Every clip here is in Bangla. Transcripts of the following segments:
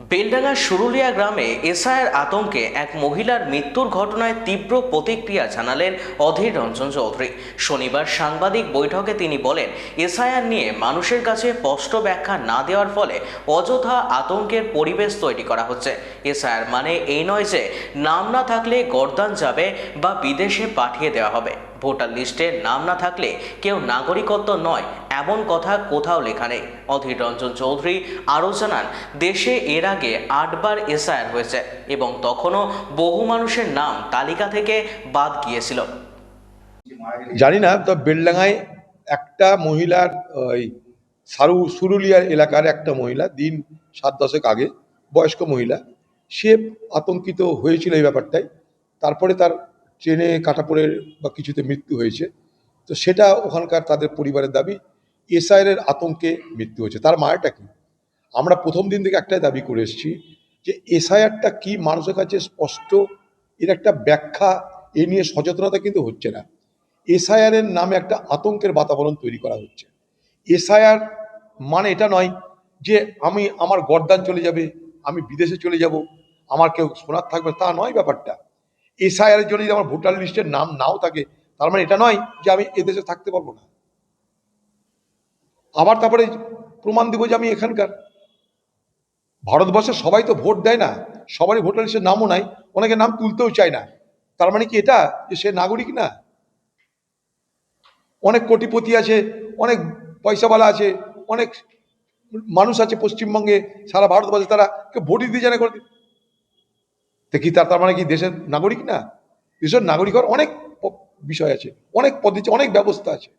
বেলডাঙ্গা সুরুলিয়া গ্রামে এসআইয়ের আতঙ্কে এক মহিলার মৃত্যুর ঘটনায় তীব্র প্রতিক্রিয়া জানালেন অধীর রঞ্জন চৌধুরী। শনিবার সাংবাদিক বৈঠকে তিনি বলেন, এসআইআর নিয়ে মানুষের কাছে স্পষ্ট ব্যাখ্যা না দেওয়ার ফলে অযথা আতঙ্কের পরিবেশ তৈরি করা হচ্ছে। এসআইআর মানে এই নয় যে, নাম না থাকলে গরদান যাবে বা বিদেশে পাঠিয়ে দেওয়া হবে। ভোটার লিস্টে নাম না থাকলে কেউ নাগরিকত্ব নয় এমন কথা কোথাও লেখা নেই। অধীর রঞ্জন চৌধুরী আরও জানান, দেশে এর আগে আটবার এসআইআর হয়েছে এবং তখনও বহু মানুষের নাম তালিকা থেকে বাদ গিয়েছিল। জানি না, তো বেলডাঙায় একটা মহিলার, ওই সারু, সুরুলিয়ার এলাকার একটা মহিলা, দিন সাত দশেক আগে বয়স্ক মহিলা, সে আতঙ্কিত হয়েছিল এই ব্যাপারটাই তারপরে তার ট্রেনে কাটা পড়ে বা কিছুতে মৃত্যু হয়েছে। তো সেটা ওখানকার তাদের পরিবারের দাবি। এসআইয়ের আতঙ্কে মৃত্যু হয়েছে। তার মায়েরটা কি? আমরা প্রথম দিন থেকে একটাই দাবি করে এসেছি যে এসআইআরটা কি মানুষের কাছে স্পষ্ট? এর একটা ব্যাখ্যা এ নিয়ে সচেতনতা কিন্তু হচ্ছে না। এসআইআর এর নামে একটা আতঙ্কের বাতাবরণ তৈরি করা হচ্ছে। এসআইআর মানে এটা নয় যে আমি আমার গরদান চলে যাবে, আমি বিদেশে চলে যাব, আমার কেউ সোনার থাকবে, তা নয় ব্যাপারটা। এসআইআর এর জন্য যদি আমার ভোটার লিস্টের নাম নাও থাকে, তার মানে এটা নয় যে আমি এদেশে থাকতে পারব না। আবার তারপরে প্রমাণ দিব যে আমি এখানকার। ভারতবর্ষে সবাই তো ভোট দেয় না, সবারই ভোটার লিস্টের নামও নাই, অনেকে নাম তুলতেও চায় না। তার মানে কি এটা? যে সে নাগরিক না? অনেক কোটিপতি আছে, অনেক পয়সাওয়ালা আছে, অনেক মানুষ আছে পশ্চিমবঙ্গে, সারা ভারতবর্ষে তারা কেউ ভোটই দিয়ে জানে করে তা কি তার তার মানে কি দেশের নাগরিক না? দেশের নাগরিক হওয়ার অনেক বিষয় আছে, অনেক পদ্ধতি, অনেক ব্যবস্থা আছে।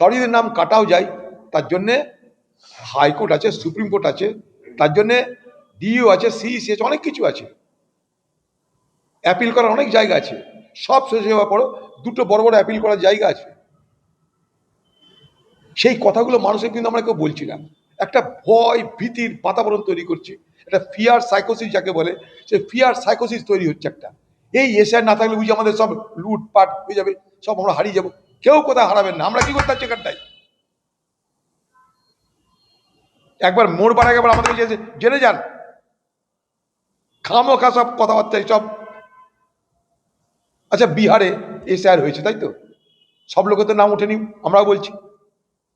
কারও যদি নাম কাটাও যায় তার জন্যে হাইকোর্ট আছে সুপ্রিম কোর্ট আছে, তার জন্যে ডিইও আছে সিইসি আছে, অনেক কিছু আছে। অ্যাপিল করার অনেক জায়গা আছে। সব শেষ হওয়ার পরও দুটো বড় বড় অ্যাপিল করার জায়গা আছে। সেই কথাগুলো মানুষের কিন্তু আমরা কেউ বলছি না। একটা ভয়, ভীতির বাতাবরণ তৈরি করছি। একটা ফিয়ার সাইকোসিস যাকে বলে সে ফিয়ার সাইকোসিস তৈরি হচ্ছে একটা। এই এসআই না থাকলে বুঝি আমাদের সব লুটপাট হয়ে যাবে, সব আমরা হারিয়ে যাব। কেউ কোথায় হারাবেন না। আমরা কি করতে পারছি এখানটায়? একবার মোড় বাড়া একবার আমাদের এসে জেনে যান? খামোখা সব কথাবার্তা সব। আচ্ছা বিহারে এসআর হয়েছে, তাই তো? সব লোকের তো নাম ওঠেনি, আমরাও বলছি।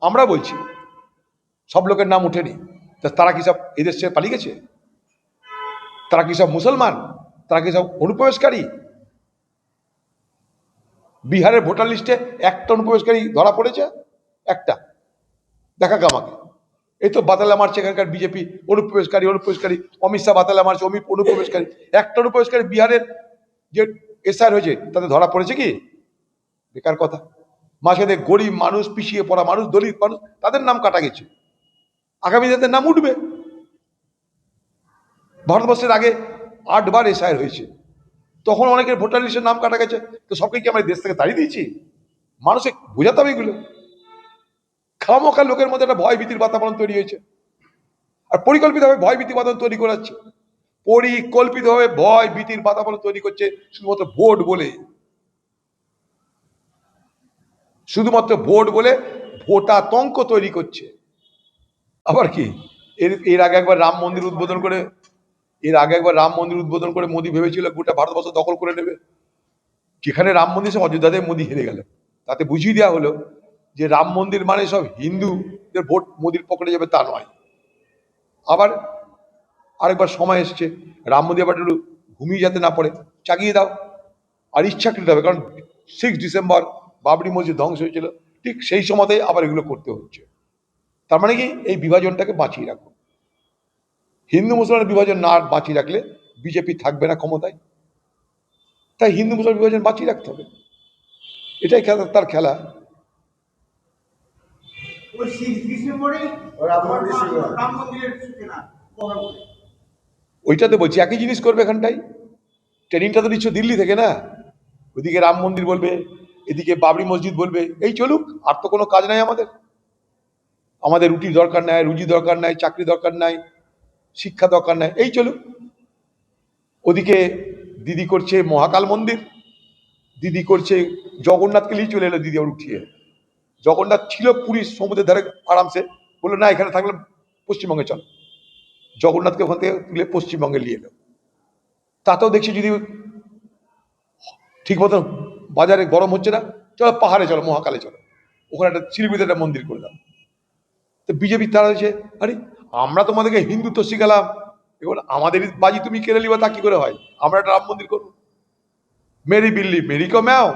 আমরা বলছি। সব লোকের নাম ওঠেনি। তা তারা কি সব এদেশ ছেড়ে পালিয়ে গেছে? তারা কি সব মুসলমান? তারা কি সব অনুপ্রবেশকারী? বিহারের ভোটার লিস্টে একটা অনুপ্রবেশকারী ধরা পড়েছে? একটা। দেখা আমাকে। এই তো বাতালা মারছে এখানকার বিজেপি, অনুপ্রবেশকারী অনুপ্রবেশকারী, অমিত শাহ বাতালা মারছে, অমিত অনুপ্রবেশকারী, একটা অনুপ্রবেশকারী বিহারের যে এসআর হয়েছে, তাতে ধরা পড়েছে কি? বেকার কথা। মাঝখানে গরিব মানুষ, পিছিয়ে পড়া মানুষ, দলিত মানুষ, তাদের নাম কাটা গেছে। আগামী দিনের নাম উঠবে। ভারতবর্ষের আগে আটবার এসআইআর হয়েছে। তখন অনেকের ভোটার লিস্টের নাম কাটা গেছে। তো সবকে কি আমরা দেশ থেকে তাড়িয়ে দিয়েছি? মানুষে বোঝাতে হবে এগুলো। খামোখা লোকের মধ্যে একটা ভয় ভীতির বাতাবরণ তৈরি হয়েছে। আর পরিকল্পিতভাবে ভয় ভীতি বাতাবরণ তৈরি করাচ্ছে পরিকল্পিতভাবে ভয় ভীতির বাতাবরণ তৈরি করছে শুধুমাত্র ভোট বলে। শুধুমাত্র ভোট বলে ভোটাতঙ্ক তৈরি করছে। আবার কি? এর এর আগে একবার রাম মন্দির উদ্বোধন করে, এর আগে একবার রাম মন্দির উদ্বোধন করে মোদী ভেবেছিল গোটা ভারতবর্ষ দখল করে নেবে। যেখানে রাম মন্দির, সে অযোধ্যাতে মোদী হেরে গেল তাতে বুঝিয়ে দেওয়া হলো যে রাম মন্দির মানে সব হিন্দুদের ভোট মোদির পকেটে যাবে তা নয়। আবার আরেকবার সময় এসছে, রাম মন্দির আবার একটু ঘুমিয়ে যাতে না পড়ে চাগিয়ে দাও। আর ইচ্ছাকৃত হবে, কারণ সিক্স ডিসেম্বর বাবরি মসজিদ ধ্বংস হয়েছিল, ঠিক সেই সময়তেই আবার এগুলো করতে হচ্ছে। তার মানে কি, এই বিভাজনটাকে বাঁচিয়ে রাখো। হিন্দু মুসলমানের বিভাজন না বাঁচিয়ে রাখলে বিজেপি থাকবে না ক্ষমতায়। তাই হিন্দু মুসলমান বিভাজন বাঁচিয়ে রাখতে হবে। এটাই খেলা, তার খেলা। ওই সিক্স ডিসেম্বরেই রাম মন্দিরের সূচনা ওইটা তো বলছি একই জিনিস করবে এখানটাই ট্রেনিংটা তো নিচ্ছ দিল্লি থেকে না? ওইদিকে রাম মন্দির বলবে এদিকে বাবরি মসজিদ বলবে এই চলুক আর তো কোনো কাজ নাই আমাদের। আমাদের রুটির দরকার নাই রুজি দরকার নাই চাকরি দরকার নাই শিক্ষা দরকার নাই এই চলুক। ওদিকে দিদি করছে মহাকাল মন্দির দিদি করছে জগন্নাথকে নিয়ে চলে এলো দিদি ওর উঠিয়ে। জগন্নাথ ছিল পুরীর সমুদ্রের ধারে আরামসে, বলল, না, এখানে থাকলে পশ্চিমবঙ্গে চল। জগন্নাথকে ওখান থেকে তুলে পশ্চিমবঙ্গে নিয়ে এলো। তাতেও দেখছি যদি ঠিক মতো বাজারে গরম হচ্ছে না, চলো পাহাড়ে চলো, মহাকালে চলো। ওখানে একটা শিলিগুড়িতে একটা মন্দির করে দাও। তো বিজেপি তারা হয়েছে আরে, আমরা তোমাদেরকে হিন্দুত্ব শিখালাম। এবার আমাদের বাজি তুমি কেড়ে নিবা, তা কি করে হয়? আমরা একটা রাম মন্দির করব। মেরি বিল্লি, মেরি কো ম্যাও।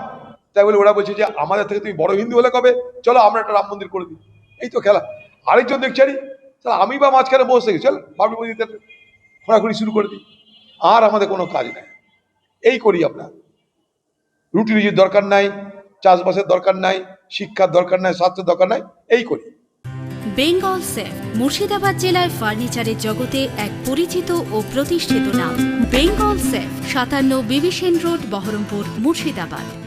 তাই বলে ওরা বলছে যে, আমাদের থেকে তুমি বড় হিন্দু হলে কবে? চলো, আমরা একটা রাম মন্দির করে দিই। এই তো খেলা। আরেকজন দেখছি তাহলে আমি বা মাঝখানে বসে চল, বাবরি মসজিদে খোঁড়াখুড়ি শুরু করে দিই। আর আমাদের কোনো কাজ নাই। এই করি আমরা। রুটি রুজির দরকার নাই, চাষবাসের দরকার নাই, শিক্ষার দরকার নাই, স্বাস্থ্যের দরকার নাই, এই করি। বেঙ্গল সেফ মুর্শিদাবাদ জেলায় ফার্নিচারের জগতে এক পরিচিত ও প্রতিষ্ঠিত নাম। বেঙ্গল সেফ সাতান্ন বিবিসেন রোড, বহরমপুর, মুর্শিদাবাদ।